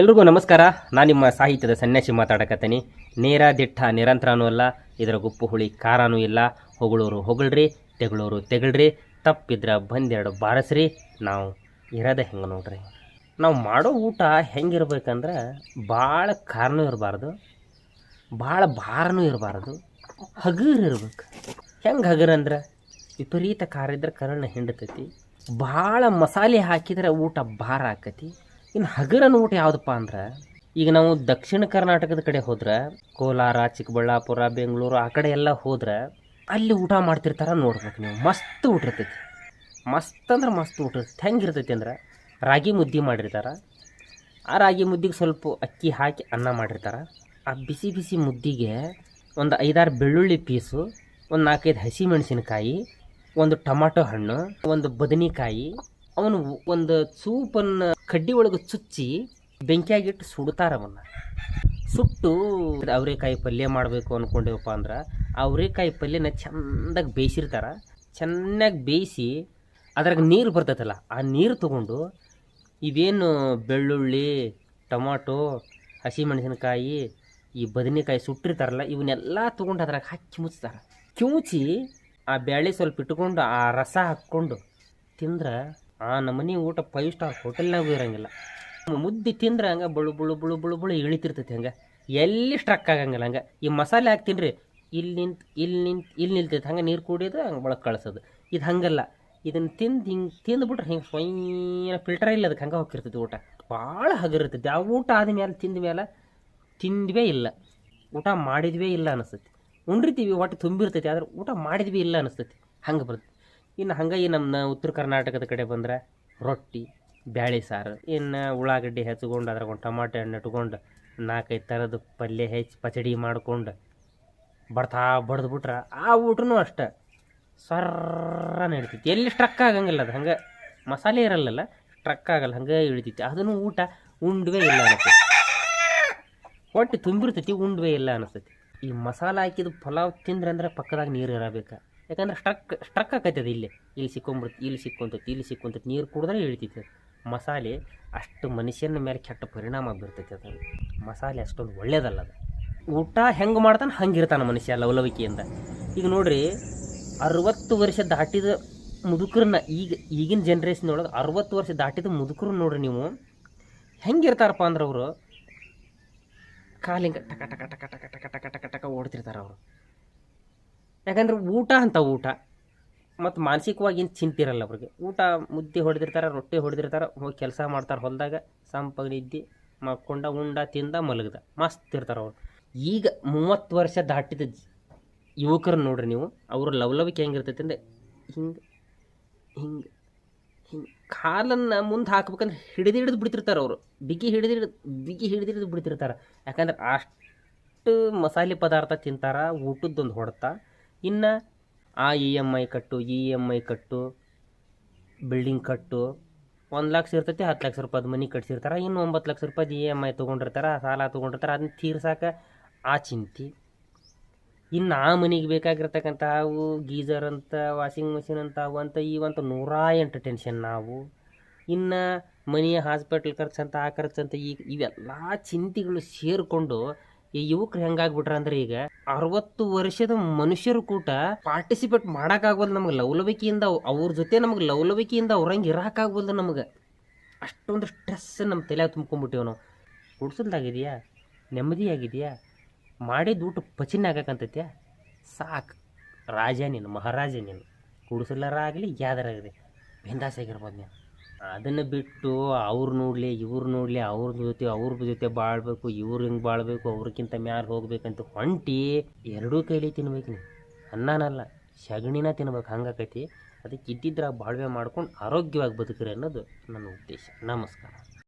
ಎಲ್ರಿಗೂ ನಮಸ್ಕಾರ. ನಾನು ನಿಮ್ಮ ಸಾಹಿತ್ಯದ ಸನ್ಯಾಸಿ ಮಾತಾಡಕತ್ತೀನಿ. ನೇರ ದಿಟ್ಟ ನಿರಂತರನೂ ಅಲ್ಲ, ಇದರ ಗುಪ್ಪು ಹುಳಿ ಖಾರನೂ ಇಲ್ಲ. ಹೊಗಳೂರು ಹೊಗಳ್ರಿ, ತೆಗಳೂರು ತೆಗಳ್ರಿ, ತಪ್ಪಿದ್ರ ಬಂದೆರಡು ಬಾರಸ್ರಿ, ನಾವು ಇರೋದೇ ಹೆಂಗೆ ನೋಡ್ರಿ. ನಾವು ಮಾಡೋ ಊಟ ಹೆಂಗಿರ್ಬೇಕಂದ್ರೆ ಭಾಳ ಖಾರನೂ ಇರಬಾರ್ದು ಭಾಳ ಭಾರನೂ ಇರಬಾರ್ದು, ಹಗುರು ಇರ್ಬೇಕು. ಹೆಂಗೆ ಹಗುರಂದ್ರೆ ವಿಪರೀತ ಖಾರ ಇದ್ರೆ ಕರಣ ಹಿಂಡತೈತಿ ಭಾಳ ಮಸಾಲೆ ಹಾಕಿದ್ರೆ ಊಟ ಭಾರ ಆಕತಿ. ಇನ್ನು ಹಗರನ ಊಟ ಯಾವುದಪ್ಪ ಅಂದ್ರೆ, ಈಗ ನಾವು ದಕ್ಷಿಣ ಕರ್ನಾಟಕದ ಕಡೆ ಹೋದ್ರೆ, ಕೋಲಾರ, ಚಿಕ್ಕಬಳ್ಳಾಪುರ, ಬೆಂಗಳೂರು ಆ ಕಡೆ ಎಲ್ಲ ಹೋದ್ರೆ, ಅಲ್ಲಿ ಊಟ ಮಾಡ್ತಿರ್ತಾರ ನೋಡ್ಬೇಕು ನೀವು. ಮಸ್ತ್ ಊಟ ಇರ್ತೈತಿ. ಮಸ್ತ್ ಅಂದ್ರೆ ಮಸ್ತ್ ಊಟ ಇರ್ತೈತಿ. ಹೆಂಗಿರ್ತೈತಿ ಅಂದ್ರೆ, ರಾಗಿ ಮುದ್ದೆ ಮಾಡಿರ್ತಾರೆ. ಆ ರಾಗಿ ಮುದ್ದೆಗೆ ಸ್ವಲ್ಪ ಅಕ್ಕಿ ಹಾಕಿ ಅನ್ನ ಮಾಡಿರ್ತಾರೆ. ಆ ಬಿಸಿ ಬಿಸಿ ಮುದ್ದಿಗೆ ಒಂದು ಐದಾರು ಬೆಳ್ಳುಳ್ಳಿ ಪೀಸು, ಒಂದು ನಾಲ್ಕೈದು ಹಸಿ ಮೆಣಸಿನಕಾಯಿ ಒಂದು ಟೊಮಾಟೊ ಹಣ್ಣು, ಒಂದು ಬದನೆಕಾಯಿ ಅವನು ಒಂದು ಸೂಪನ್ನು ಕಡ್ಡಿ ಒಳಗೆ ಚುಚ್ಚಿ ಬೆಂಕಿಯಾಗಿಟ್ಟು ಸುಡ್ತಾರೆ ಅವನ್ನ. ಸುಟ್ಟು ಅವರೆಕಾಯಿ ಪಲ್ಯ ಮಾಡಬೇಕು ಅಂದ್ಕೊಂಡೇವಪ್ಪ ಅಂದ್ರೆ ಅವರೆಕಾಯಿ ಪಲ್ಯನ ಚೆಂದಾಗಿ ಬೇಯಿಸಿರ್ತಾರೆ. ಚೆನ್ನಾಗಿ ಬೇಯಿಸಿ ಅದ್ರಾಗ ನೀರು ಬರ್ತೈತಲ್ಲ, ಆ ನೀರು ತಗೊಂಡು ಇವೇನು ಬೆಳ್ಳುಳ್ಳಿ, ಟೊಮಾಟೊ, ಹಸಿಮೆಣಸಿನಕಾಯಿ, ಈ ಬದನೆಕಾಯಿ ಸುಟ್ಟಿರ್ತಾರಲ್ಲ, ಇವನ್ನೆಲ್ಲ ತೊಗೊಂಡು ಅದ್ರಾಗ ಹಾಕಿ ಮುಚ್ತಾರೆ. ಕಿವುಚಿ ಆ ಬ್ಯಾಳೆ ಸ್ವಲ್ಪ ಇಟ್ಕೊಂಡು ಆ ರಸ ಹಾಕ್ಕೊಂಡು ತಿಂದ್ರೆ ಆ ನಮನಿ ಊಟ ಫೈವ್ ಸ್ಟಾರ್ ಹೋಟೆಲ್ನಾಗೂ ಇರೋಂಗಿಲ್ಲ ಮುದ್ದೆ ತಿಂದ್ರೆ ಹಂಗೆ ಬಳು ಬುಳು ಬುಳು ಬುಳು ಬಳು ಇಳಿತಿರ್ತೈತಿ ಹಂಗೆ. ಎಲ್ಲಿ ಸ್ಟ್ರಕ್ ಆಗಂಗಿಲ್ಲ ಹಂಗೆ. ಈ ಮಸಾಲೆ ಹಾಕ್ತೀನಿ ರೀ ಇಲ್ಲಿ ನಿಂತು ಇಲ್ಲಿ ನಿಂತು ಇಲ್ಲಿ ನಿಲ್ತೈತೆ. ಹಂಗೆ ನೀರು ಕುಡಿಯೋದು ಹಂಗೆ ಒಳಗೆ ಕಳಿಸೋದು. ಇದು ಹಂಗಲ್ಲ. ಇದನ್ನು ತಿಂದು ಹಿಂಗೆ ತಿಂದುಬಿಟ್ರೆ ಹಿಂಗೆ ಸ್ವಯ್ಯ ಫಿಲ್ಟರ್ ಇಲ್ಲ ಅದಕ್ಕೆ ಹಂಗೆ ಹೋಗಿರ್ತೈತಿ ಊಟ. ಭಾಳ ಹಗರಿರ್ತೈತಿ. ಆ ಊಟ ಆದಮೇಲೆ ತಿಂದ ಮೇಲೆ ತಿಂದ್ವೇ ಇಲ್ಲ. ಊಟ ಮಾಡಿದ್ವೇ ಇಲ್ಲ ಅನಿಸ್ತೈತಿ. ಉಂಡಿರ್ತೀವಿ, ಹೊಟ್ಟೆ ತುಂಬಿರ್ತೈತಿ, ಆದ್ರೆ ಊಟ ಮಾಡಿದ್ವಿ ಇಲ್ಲ ಅನಿಸ್ತೈತಿ. ಹಂಗೆ ಬರ್ತೈತಿ. ಇನ್ನು ಈ ನಮ್ಮ ಉತ್ತರ ಕರ್ನಾಟಕದ ಕಡೆ ಬಂದ್ರೆ ರೊಟ್ಟಿ, ಬ್ಯಾಳೆ ಸಾರು. ಇನ್ನು ಉಳ್ಳಾಗಡ್ಡಿ ಹೆಚ್ಕೊಂಡು ಅದ್ರಾಗ ಟಮಾಟೆ ಹಣ್ಣು ಇಟ್ಕೊಂಡು ನಾಲ್ಕೈದು ಥರದ ಪಲ್ಯ ಹೆಚ್ಚಿ ಪಚಡಿ ಮಾಡ್ಕೊಂಡು ಬಡ್ತಾ ಬಡ್ದು ಬಿಟ್ರೆ ಆ ಊಟನೂ ಅಷ್ಟೆ. ಸರ್ರ ನಡಿತೈತಿ ಎಲ್ಲಿ ಸ್ಟ್ರಕ್ ಆಗಂಗಿಲ್ಲ ಅದು. ಹಂಗೆ ಮಸಾಲೆ ಇರಲ್ಲಲ್ಲ, ಸ್ಟ್ರಕ್ ಆಗಲ್ಲ, ಹಂಗೆ ಇಳಿತೈತಿ ಅದನ್ನು ಊಟ ಉಂಡ್ವೇ ಇಲ್ಲ ಅನಿಸ್ತೈತಿ ಹೊಟ್ಟೆ ತುಂಬಿರ್ತೈತಿ, ಉಂಡ್ವೇ ಇಲ್ಲ ಅನಿಸ್ತೈತಿ ಈ ಮಸಾಲೆ ಹಾಕಿದ ಪಲಾವ್ ತಿಂದ್ರೆ ಅಂದ್ರೆ ಪಕ್ಕದಾಗ ನೀರು ಇರಬೇಕು. ಯಾಕಂದ್ರೆ ಸ್ಟ್ರಕ್ ಸ್ಟ್ರಕ್ ಆಕೈತೆ ಅದು ಇಲ್ಲಿ. ಇಲ್ಲಿ ಸಿಕ್ಕೊಂಬಿಡ್ತು, ಇಲ್ಲಿ ಸಿಕ್ಕೊಂತೈತಿ ಇಲ್ಲಿ ಸಿಕ್ಕೊಂತೈತಿ. ನೀರು ಕುಡಿದ್ರೆ ಇಳಿತೈತಿ. ಮಸಾಲೆ ಅಷ್ಟು ಮನುಷ್ಯನ ಮೇಲೆ ಕೆಟ್ಟ ಪರಿಣಾಮ ಬೀರ್ತೈತಿ ಅದು. ಮಸಾಲೆ ಅಷ್ಟೊಂದು ಒಳ್ಳೇದಲ್ಲ ಅದು. ಊಟ ಹೆಂಗೆ ಮಾಡ್ತಾನೆ ಹಂಗಿರ್ತಾನೆ ಮನುಷ್ಯ ಲವಲವಿಕೆಯಿಂದ. ಈಗ ನೋಡ್ರಿ, ಅರವತ್ತು ವರ್ಷ ದಾಟಿದ ಮುದುಕರನ್ನ ಈಗ, ಈಗಿನ ಜನ್ರೇಷನ್ ಒಳಗೆ ಅರವತ್ತು ವರ್ಷ ದಾಟಿದ ಮುದುಕರು ನೋಡ್ರಿ ನೀವು ಹೆಂಗಿರ್ತಾರಪ್ಪ ಅಂದ್ರೆ ಅವರು ಕಾಲಿಂಗ ಟಕ ಟಕ ಟಕ ಟಕ ಟಕ ಟಕ ಟಕ ಟಕ, ಓಡ್ತಿರ್ತಾರೆ ಅವರು. ಯಾಕಂದ್ರೆ ಊಟ ಅಂತ ಊಟ. ಮತ್ತು ಮಾನಸಿಕವಾಗಿ ಏನು ಚಿಂತಿರಲ್ಲ ಅವ್ರಿಗೆ. ಊಟ ಮುದ್ದೆ ಹೊಡೆದಿರ್ತಾರೆ, ರೊಟ್ಟಿ ಹೊಡೆದಿರ್ತಾರೆ, ಹೋಗಿ ಕೆಲಸ ಮಾಡ್ತಾರೆ ಹೊಲದಾಗ ಸಂಪಾಗ ನಿದ್ದೆ ಮಕ್ಕೊಂಡ ಉಂಡ, ತಿಂದ, ಮಲಗ್ದ, ಮಸ್ತ್ ಇರ್ತಾರೆ ಅವ್ರು. ಈಗ ಮೂವತ್ತು ವರ್ಷ ದಾಟಿದ ಯುವಕರನ್ನ ನೋಡ್ರಿ ನೀವು, ಅವ್ರ ಲವಲವಿಕೆ ಹೆಂಗಿರ್ತೈತೆ ಅಂದರೆ ಹಿಂಗೆ ಹಿಂಗೆ ಹಿಂಗೆ ಕಾಲನ್ನು ಮುಂದೆ ಹಾಕ್ಬೇಕಂದ್ರೆ ಹಿಡಿದು ಹಿಡಿದು ಬಿಡ್ತಿರ್ತಾರೆ ಅವರು. ಬಿಗಿ ಹಿಡಿದು ಹಿಡಿದು, ಬಿಗಿ ಹಿಡಿದು ಹಿಡಿದು ಬಿಡ್ತಿರ್ತಾರೆ. ಯಾಕಂದ್ರೆ ಅಷ್ಟು ಮಸಾಲೆ ಪದಾರ್ಥ ತಿಂತಾರೆ, ಊಟದ್ದೊಂದು ಹೊಡ್ತಾ ಇನ್ನು ಆ ಇ ಎಂ ಐ ಕಟ್ಟು ಇ ಎಂ ಐ ಕಟ್ಟು ಬಿಲ್ಡಿಂಗ್ ಕಟ್ಟು, ಒಂದು ಲಕ್ಷ ಇರ್ತೈತಿ, ಹತ್ತು ಲಕ್ಷ ರೂಪಾಯ್ದು ಮನೆ ಕಟ್ಸಿರ್ತಾರೆ, ಇನ್ನು ಒಂಬತ್ತು ಲಕ್ಷ ರೂಪಾಯಿ ಇ ಎಂ ಐ ತೊಗೊಂಡಿರ್ತಾರೆ, ಸಾಲ ತೊಗೊಂಡಿರ್ತಾರೆ, ಅದನ್ನ ತೀರ್ಸಾಕ ಆ ಚಿಂತೆ. ಇನ್ನು ಆ ಮನೆಗೆ ಬೇಕಾಗಿರ್ತಕ್ಕಂಥ ಅವು ಗೀಜರ್ ಅಂತ ವಾಷಿಂಗ್ ಮಿಷಿನ್ ಅಂತ, ಅವು ಅಂತ ಇವಂತ ನೂರ ಎಂಟು ಟೆನ್ಷನ್ ನಾವು. ಇನ್ನು ಮನೆಯ ಹಾಸ್ಪಿಟ್ಲ್ ಖರ್ಚು ಅಂತ, ಆ ಖರ್ಚು ಅಂತ ಈಗ ಇವೆಲ್ಲ ಚಿಂತೆಗಳು ಸೇರಿಕೊಂಡು ಈ ಯುವಕರು ಹೆಂಗಾಗ್ಬಿಟ್ರ ಅಂದ್ರೆ ಈಗ ಅರವತ್ತು ವರ್ಷದ ಮನುಷ್ಯರು ಕೂಟ ಪಾರ್ಟಿಸಿಪೇಟ್ ಮಾಡೋಕ್ಕಾಗೋದು ನಮಗೆ ಲವಲವಿಕೆಯಿಂದ ಅವ್ರ ಜೊತೆ ನಮಗೆ ಲವಲವಿಕೆಯಿಂದ ಅವ್ರಂಗೆ ಆಗ್ಬೋದು ನಮಗೆ. ಅಷ್ಟೊಂದು ಸ್ಟ್ರೆಸ್ ನಮ್ಮ ತಲೆ ತುಂಬ್ಕೊಂಡ್ಬಿಟ್ಟಿವ್ ನಾವು. ಗುಡ್ಸಲ್ದಾಗಿದೆಯಾ ನೆಮ್ಮದಿಯಾಗಿದೆಯಾ? ಮಾಡಿದ ಊಟ ಪಚಿನ ಆಗಕ್ಕಂತೈತ್ಯಾ ಸಾಕು. ರಾಜ ನೀನು, ಮಹಾರಾಜ ನೀನು. ಕುಡಿಸಲರ ಆಗಲಿ ಯಾವ್ದಾರಾಗಲಿ ಬಿಂದಾಸಾಗಿರ್ಬೋದು ನೀನು. ಅದನ್ನು ಬಿಟ್ಟು ಅವ್ರು ನೋಡಲಿ, ಇವ್ರು ನೋಡಲಿ, ಅವ್ರ ಜೊತೆ ಅವ್ರ ಜೊತೆ ಬಾಳ್ಬೇಕು, ಇವ್ರು ಹಿಂಗೆ ಬಾಳ್ಬೇಕು ಅವ್ರಿಗಿಂತ ಮ್ಯಾಲೆ ಹೋಗ್ಬೇಕಂತ ಹೊಂಟಿ ಎರಡೂ ಕೈಲಿ ತಿನ್ಬೇಕು ನೀವು ಅನ್ನನಲ್ಲ, ಸಗಣಿನ ತಿನ್ಬೇಕು ಹಂಗಾಕೈತಿ ಅದಕ್ಕೆ ಇದ್ದಿದ್ರಾಗ ಬಾಳ್ವೆ ಮಾಡ್ಕೊಂಡು ಆರೋಗ್ಯವಾಗಿ ಬದುಕ್ರಿ ಅನ್ನೋದು ನನ್ನ ಉದ್ದೇಶ. ನಮಸ್ಕಾರ.